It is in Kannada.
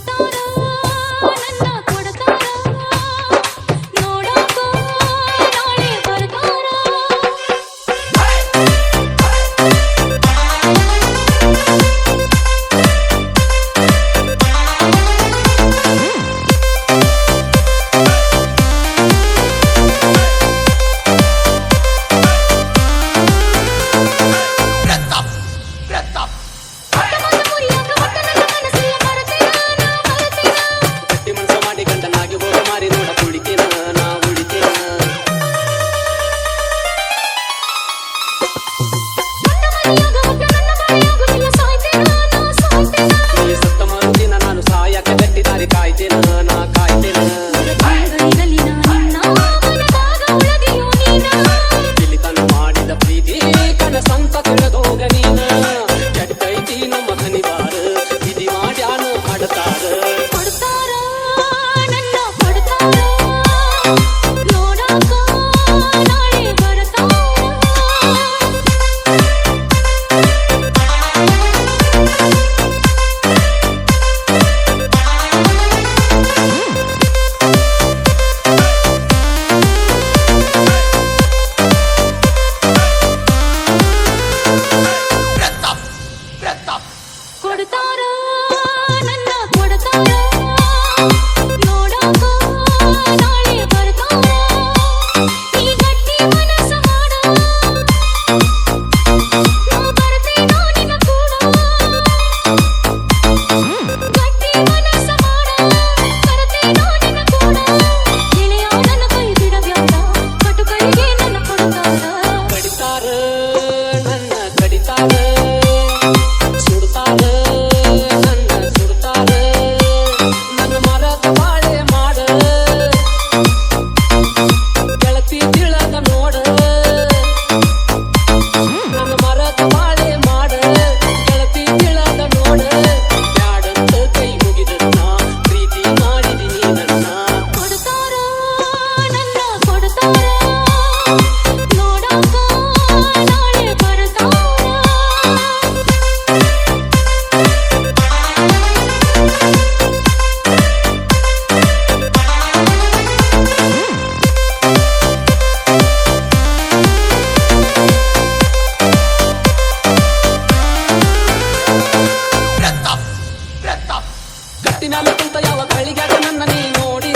cortar ಕಣ್ಣಿನಲ್ಲಿ ಕುಂತ ಯಾವ ಕಳಿಗಾಗ ನನ್ನ ನೀ ನೋಡಿ.